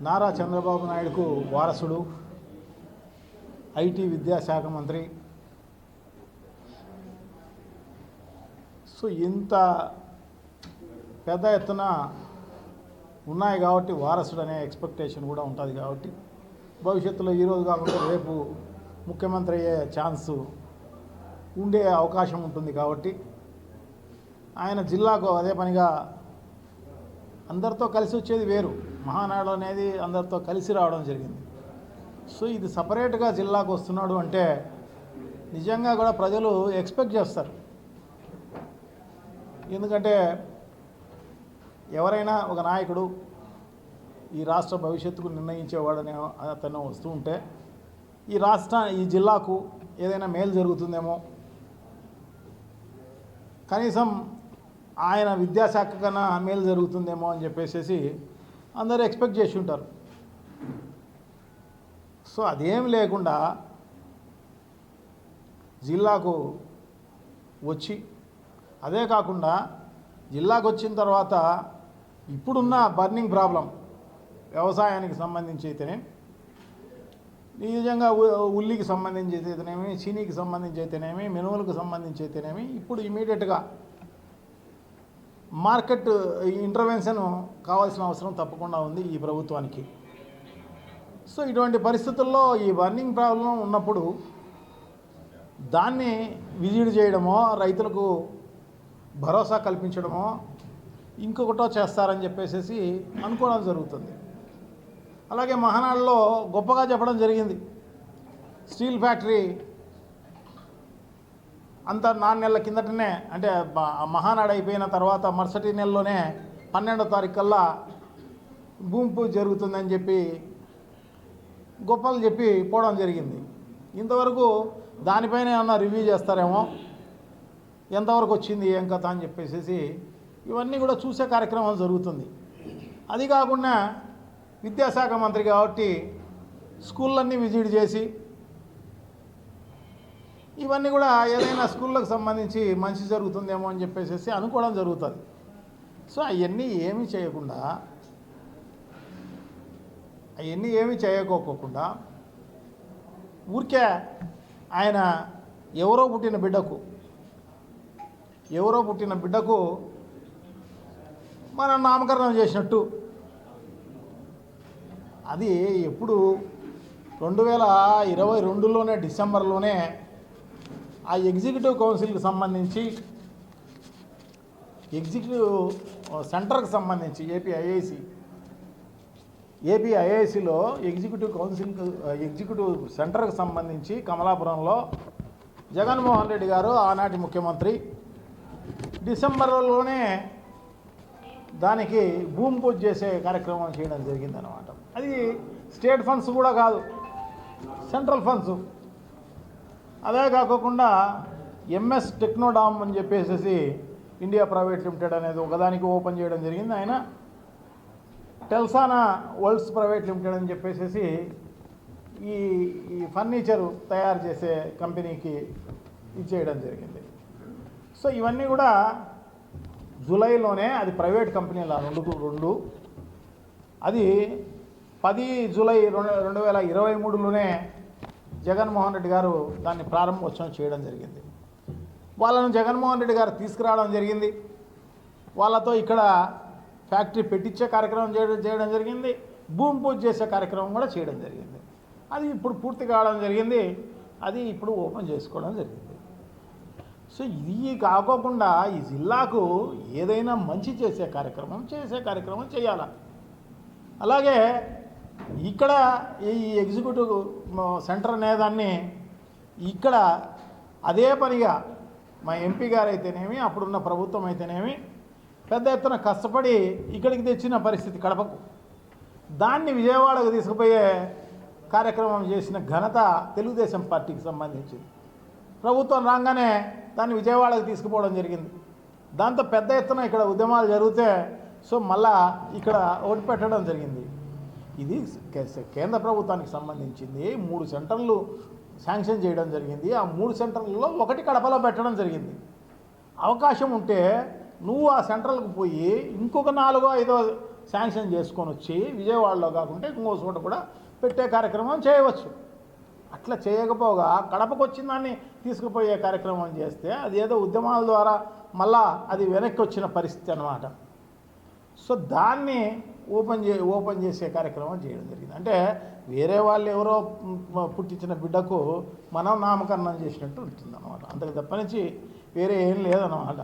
నారా చంద్రబాబు నాయుడుకు వారసుడు ఐటీ విద్యాశాఖ మంత్రి. సో ఇంత పెద్ద ఎత్తున ఉన్నాయి కాబట్టి వారసుడు అనే ఎక్స్పెక్టేషన్ కూడా ఉంటుంది కాబట్టి భవిష్యత్తులో ఈరోజు కాకుండా రేపు ముఖ్యమంత్రి అయ్యే ఛాన్స్ ఉండే అవకాశం ఉంటుంది కాబట్టి ఆయన జిల్లాకు అదే పనిగా అందరితో కలిసి వచ్చేది వేరు. మహానాడు అనేది అందరితో కలిసి రావడం జరిగింది. సో ఇది సపరేట్గా జిల్లాకు వస్తున్నాడు అంటే నిజంగా కూడా ప్రజలు ఎక్స్పెక్ట్ చేస్తారు. ఎందుకంటే ఎవరైనా ఒక నాయకుడు ఈ రాష్ట్ర భవిష్యత్తుకు నిర్ణయించేవాడనే అతను వస్తూ ఉంటే ఈ రాష్ట్ర ఈ జిల్లాకు ఏదైనా మేలు జరుగుతుందేమో. కనీసం ఆయన విద్యాశాఖ కన్నా మేలు జరుగుతుందేమో అని చెప్పేసి అందరూ ఎక్స్పెక్ట్ చేసి ఉంటారు. సో అదేం లేకుండా జిల్లాకు వచ్చి అదే కాకుండా జిల్లాకు వచ్చిన తర్వాత ఇప్పుడున్న బర్నింగ్ ప్రాబ్లం వ్యవసాయానికి సంబంధించి అయితేనే నిజంగా ఉల్లికి సంబంధించి అయితేనేమి చీనీకి సంబంధించి అయితేనేమి మినుములకు సంబంధించి అయితేనేమి ఇప్పుడు ఇమీడియట్గా మార్కెట్ ఇంటర్వెన్షన్ కావాల్సిన అవసరం తప్పకుండా ఉంది ఈ ప్రభుత్వానికి. సో ఇటువంటి పరిస్థితుల్లో ఈ బర్నింగ్ ప్రాబ్లం ఉన్నప్పుడు దాన్ని విజిట్ చేయడమో రైతులకు భరోసా కల్పించడమో ఇంకొకటో చేస్తారని చెప్పేసి అనుకోవడం జరుగుతుంది. అలాగే మహానాడులో గొప్పగా చెప్పడం జరిగింది. స్టీల్ ఫ్యాక్టరీ అంత నాలుగు నెలల కిందటనే అంటే మహానాడు అయిపోయిన తర్వాత మరుసటి నెలలోనే పన్నెండో తారీఖు కల్లా భూమి పూజ జరుగుతుందని చెప్పి గొప్పలు చెప్పి పోవడం జరిగింది. ఇంతవరకు దానిపైన ఏమన్నా రివ్యూ చేస్తారేమో ఎంతవరకు వచ్చింది ఏం కథ అని చెప్పేసి ఇవన్నీ కూడా చూసే కార్యక్రమం జరుగుతుంది. అది కాకుండా విద్యాశాఖ మంత్రి కాబట్టి స్కూళ్ళన్నీ విజిట్ చేసి ఇవన్నీ కూడా ఏదైనా స్కూళ్ళకు సంబంధించి మంచి జరుగుతుందేమో అని చెప్పేసి అనుకోవడం జరుగుతుంది. సో అవన్నీ ఏమి చేయకుండా అవన్నీ ఏమి చేయకోకుండా ఊరికే ఆయన ఎవరో పుట్టిన బిడ్డకు ఎవరో పుట్టిన బిడ్డకు మనం నామకరణం చేసినట్టు. అది ఎప్పుడు రెండు వేల ఇరవై రెండులోనే డిసెంబర్లోనే ఆ ఎగ్జిక్యూటివ్ కౌన్సిల్కి సంబంధించి ఎగ్జిక్యూటివ్ సెంటర్కి సంబంధించి ఏపీ ఐఐసి ఏపీ ఐఐసిలో ఎగ్జిక్యూటివ్ కౌన్సిల్ ఎగ్జిక్యూటివ్ సెంటర్కి సంబంధించి కమలాపురంలో జగన్మోహన్ రెడ్డి గారు ఆనాటి ముఖ్యమంత్రి. డిసెంబర్లోనే దానికి భూమి పూజ చేసే కార్యక్రమం చేయడం జరిగిందనమాట అది స్టేట్ ఫండ్స్ కూడా కాదు సెంట్రల్ ఫండ్స్. అదే కాకుండా ఎంఎస్ టెక్నోడామ్ అని చెప్పేసి ఇండియా ప్రైవేట్ లిమిటెడ్ అనేది ఒకదానికి ఓపెన్ చేయడం జరిగింది. ఆయన టెల్సానా వరల్డ్స్ ప్రైవేట్ లిమిటెడ్ అని చెప్పేసి ఈ ఈ ఫర్నిచర్ తయారు చేసే కంపెనీకి ఇచ్చేయడం జరిగింది. సో ఇవన్నీ కూడా జూలైలోనే అది ప్రైవేట్ కంపెనీల రెండు రెండు. అది పది జూలై రెండు రెండు వేల ఇరవై మూడులోనే జగన్మోహన్ రెడ్డి గారు దాన్ని ప్రారంభోత్సవం చేయడం జరిగింది. వాళ్ళను జగన్మోహన్ రెడ్డి గారు తీసుకురావడం జరిగింది. వాళ్ళతో ఇక్కడ ఫ్యాక్టరీ పెట్టించే కార్యక్రమం చేయడం చేయడం జరిగింది. భూమి పూజ చేసే కార్యక్రమం కూడా చేయడం జరిగింది. అది ఇప్పుడు పూర్తి కావడం జరిగింది. అది ఇప్పుడు ఓపెన్ చేసుకోవడం జరిగింది. సో ఇది కాకోకుండా ఈ జిల్లాకు ఏదైనా మంచి చేసే కార్యక్రమం చేసే కార్యక్రమం చేయాలి. అలాగే ఇక్కడ ఈ ఎగ్జిక్యూటివ్ సెంటర్ అనేదాన్ని ఇక్కడ అదే పనిగా మా ఎంపీ గారు అయితేనేమి అప్పుడున్న ప్రభుత్వం అయితేనేమి పెద్ద ఎత్తున కష్టపడి ఇక్కడికి తెచ్చిన పరిస్థితి కడపకు. దాన్ని విజయవాడకు తీసుకుపోయే కార్యక్రమం చేసిన ఘనత తెలుగుదేశం పార్టీకి సంబంధించింది. ప్రభుత్వం రాగానే దాన్ని విజయవాడకు తీసుకుపోవడం జరిగింది. దాంతో పెద్ద ఎత్తున ఇక్కడ ఉద్యమాలు జరిగితే సో మళ్ళా ఇక్కడ ఓటు పెట్టడం జరిగింది. ఇది కేంద్ర ప్రభుత్వానికి సంబంధించింది. మూడు సెంటర్లు శాంక్షన్ చేయడం జరిగింది. ఆ మూడు సెంటర్లలో ఒకటి కడపలో పెట్టడం జరిగింది. అవకాశం ఉంటే నువ్వు ఆ సెంటర్లకు పోయి ఇంకొక నాలుగో ఐదో శాంక్షన్ చేసుకొని వచ్చి విజయవాడలో కాకుండా ఇంకో చోట కూడా పెట్టే కార్యక్రమం చేయవచ్చు. అట్లా చేయకపోగా కడపకు వచ్చిన దాన్ని తీసుకుపోయే కార్యక్రమం చేస్తే అది ఏదో ఉద్యమాల ద్వారా మళ్ళా అది వెనక్కి వచ్చిన పరిస్థితి అన్నమాట. సో దాన్ని ఓపెన్ చే ఓపెన్ చేసే కార్యక్రమం చేయడం జరిగింది. అంటే వేరే వాళ్ళు ఎవరో పుట్టించిన బిడ్డకు మనం నామకరణం చేసినట్టు ఉంటుంది అనమాట అంతకు తప్పనించి వేరే ఏం లేదన్నమాట.